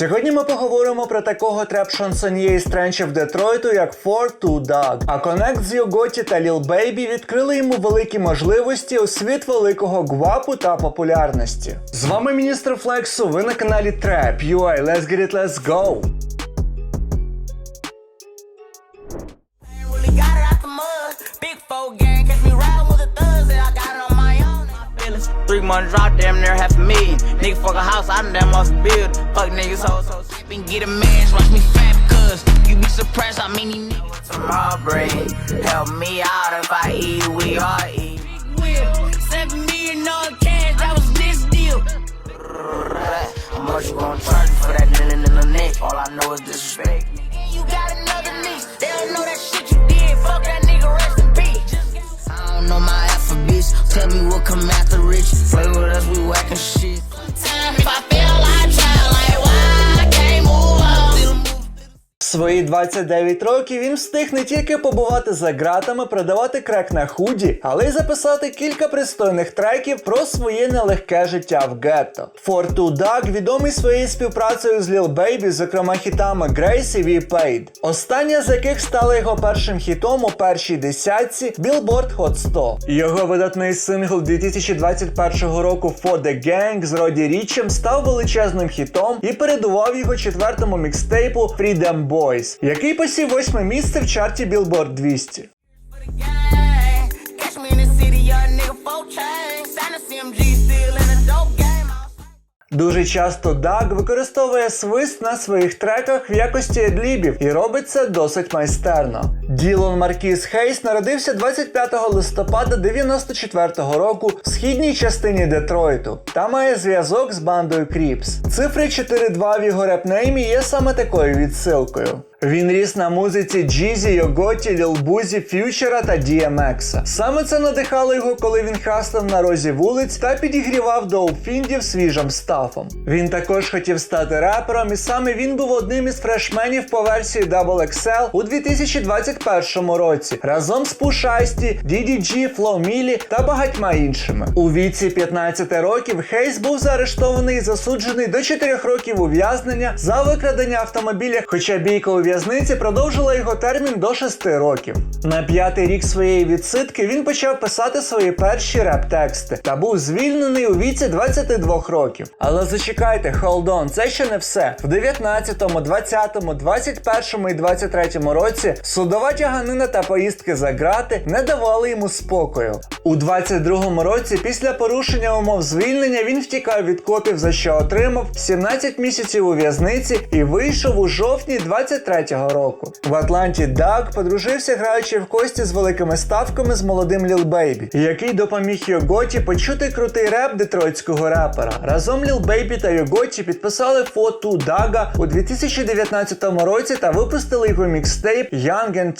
Сьогодні ми поговоримо про такого треп-шансоньє із тренчів Детройту, як For Two Dog. А конект з Йоготі та Lil Baby відкрили йому великі можливості у світ великого гвапу та популярності. З вами міністр Флексу, ви на каналі Trap UI. Let's get it, let's go! Three months drop, damn near half a million. Nigga fuck a house, I done damn lost a build. Fuck niggas, so so been get a man, watch me fat, cuz you be surprised how many niggas. Tomorrow bread, help me out if I eat, we all eat. Seven million dollar cash, that was this deal. How much you gon' charge for that linen in the neck? All I know is disrespect. You got another niece, they don't know that shit you did. Fuck that nigga, rest in peace. I don't know my alphabets. Tell me what come after rich. Play with us, we whacking shit. Свої 29 років він встиг не тільки побувати за ґратами, продавати крек на худі, але й записати кілька пристойних треків про своє нелегке життя в гетто. Two Dog відомий своєю співпрацею з Lil Baby, зокрема хітами Grace і Paid. Остання з яких стала його першим хітом у першій десятці Billboard Hot 100. Його видатний сингл 2021 року For The Gang з Роді Річем став величезним хітом і передував його четвертому мікстейпу Freedom Boys, який посів восьме місце в чарті Billboard 200. for the gang. Catch me in the city, young nigga, four chains. Sign a CMG, still in a dope game. Дуже часто Даг використовує свист на своїх треках в якості едлібів і робить це досить майстерно. Ділон Маркіс Хейс народився 25 листопада 94-го року в східній частині Детройту та має зв'язок з бандою Кріпс. Цифри 4-2 в його репнеймі є саме такою відсилкою. Він ріс на музиці Джізі, Йоготі, Ліл Бузі, Ф'ючера та DMX. Саме це надихало його, коли він хастав на розі вулиць та підігрівав доупфіндів свіжим стафом. Він також хотів стати репером, і саме він був одним із фрешменів по версії Double у 2021 році разом з Ice-T, DDG, Milli та багатьма іншими. У віці 15 років Хейс був заарештований і засуджений до 4 років ув'язнення за викрадення автомобіля, хоча бійка у в'язниці продовжила його термін до 6 років. На п'ятий рік своєї відсидки він почав писати свої перші реп-тексти та був звільнений у віці 22 років. Але зачекайте, on, це ще не все. В 19, 20, 21 і 23 році судова тяганина та поїздки за грати не давали йому спокою. У 22 році, після порушення умов звільнення, він втікав від копів, за що отримав 17 місяців у в'язниці і вийшов у жовтні 23-го року. В Атланті Даг подружився, граючи в кості з великими ставками з молодим Ліл Бейбі, який допоміг Йоготі почути крутий реп детройтського репера. Разом Ліл Бейбі та Йоготі підписали фото Дага у 2019 році та випустили його мікстейп Young and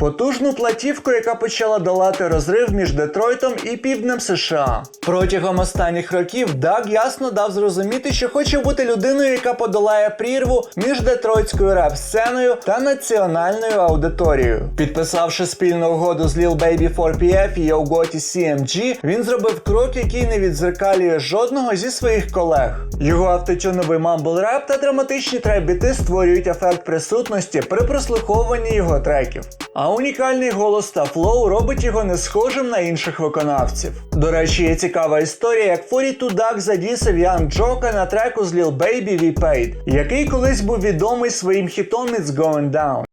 Потужну платівку, яка почала долати розрив між Детройтом і Півднем США. Протягом останніх років Даг ясно дав зрозуміти, що хоче бути людиною, яка подолає прірву між детройтською реп-сценою та національною аудиторією. Підписавши спільну угоду з Lil Baby 4PF і Yo Gotti CMG, він зробив крок, який не відзеркалює жодного зі своїх колег. Його автотюновий мамбл реп та драматичні трек-біти створюють ефект присутності при прослуховуванні його треків. А унікальний голос та флоу робить його не схожим на інших виконавців. До речі, є цікава історія, як Форі Тудак задісив Ян Джока на треку з Lil Baby We Paid, який колись був відомий своїм хітом It's Going Down.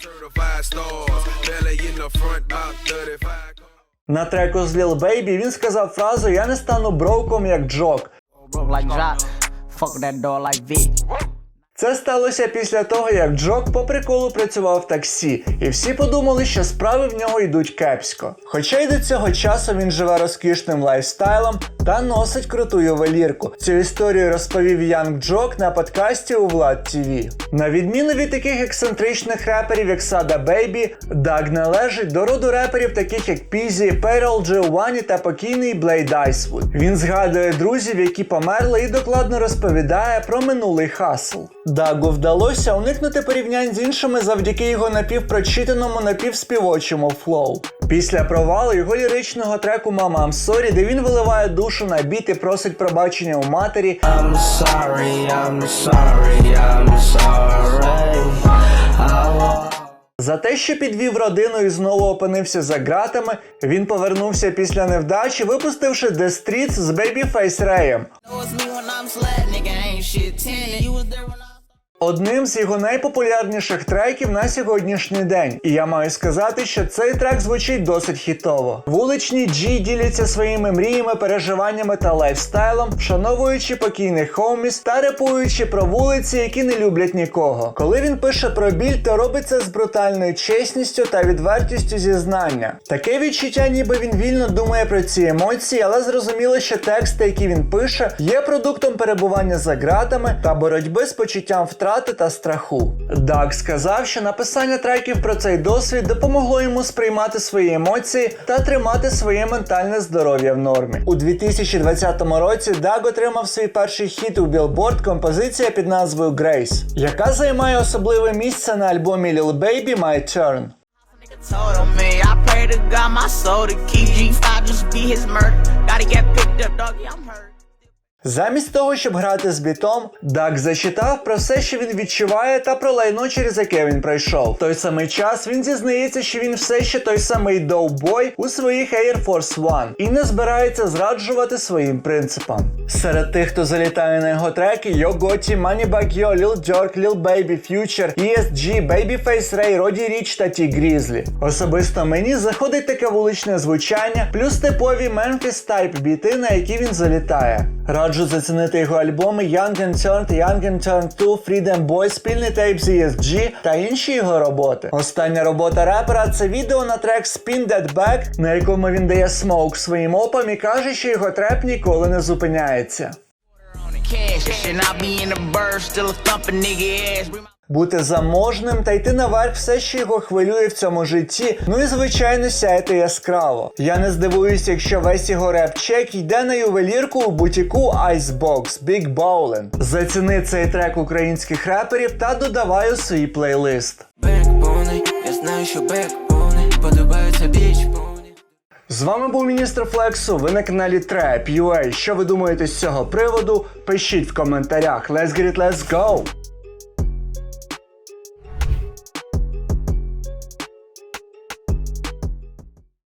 Certified stars, belly in the front, about 35 cars. На треку з Lil Baby він сказав фразу Я не стану броком як Джок. Fuck that door like V. Це сталося після того, як Джок по приколу працював в таксі, і всі подумали, що справи в нього йдуть кепсько. Хоча й до цього часу він живе розкішним лайфстайлом та носить круту ювелірку. Цю історію розповів Янг Джок на подкасті у Влад ТВ. На відміну від таких ексцентричних реперів, як Сада Бейбі, Даг належить до роду реперів, таких як Пізі, Перл, Джоуані та покійний Блейд Айсвуд. Він згадує друзів, які померли, і докладно розповідає про минулий хасл. Дагу вдалося уникнути порівнянь з іншими завдяки його напівпрочитаному напівспівочому флоу. Після провалу його ліричного треку Мама I'm Sorry, де він виливає душу на біт і просить пробачення у матері, I'm sorry, I'm sorry, I'm sorry. За те, що підвів родину і знову опинився за ґратами, він повернувся після невдачі, випустивши The Streets з Babyface Ray'ем. Одним з його найпопулярніших треків на сьогоднішній день. І я маю сказати, що цей трек звучить досить хітово. Вуличні G діляться своїми мріями, переживаннями та лайфстайлом, вшановуючи покійних хоуміс та репуючи про вулиці, які не люблять нікого. Коли він пише про біль, то робить це з брутальною чесністю та відвертістю зізнання. Таке відчуття, ніби він вільно думає про ці емоції, але зрозуміло, що тексти, які він пише, є продуктом перебування за ґратами та боротьби з почуттям втрати та страху. Даг сказав, що написання треків про цей досвід допомогло йому сприймати свої емоції та тримати своє ментальне здоров'я в нормі. У 2020 році Даг отримав свій перший хіт у Billboard композиція під назвою Grace, яка займає особливе місце на альбомі Lil Baby My Turn. nigga told on me. I pray to God my soul to keep G5 just be his murder. Gotta get picked up, doggy, I'm hurt. Замість того, щоб грати з бітом, Дак зачитав про все, що він відчуває, та про лайно, через яке він пройшов. В той самий час він зізнається, що він все ще той самий доубой у своїх Air Force One і не збирається зраджувати своїм принципам. Серед тих, хто залітає на його треки, Gotti, Moneybag Yo, Lil Durk, Lil Baby, Future, ESG, Babyface Ray, Roddy Rich та T Grizzly. Особисто мені заходить таке вуличне звучання, плюс типові Memphis Type біти, на які він залітає. Раджу зацінити його альбоми Young and Turned, Young and Turned 2, Freedom Boy, спільний тейп з ESG та інші його роботи. Остання робота репера це відео на трек Spin That Back, на якому він дає смоук своїм опам і каже, що його треп ніколи не зупиняється. Бути заможним та йти наверх все, що його хвилює в цьому житті. Ну і звичайно сяяти яскраво. Я не здивуюся, якщо весь його реп-чек йде на ювелірку у бутіку Icebox Big Bowling. Заціни цей трек українських реперів та додавай у свій плейлист. Бек повний, я знаю, що бек повний, подобається біч повний. З вами був міністр Флексу. Ви на каналі Trap UA. Що ви думаєте з цього приводу? Пишіть в коментарях. Let's get it, let's go!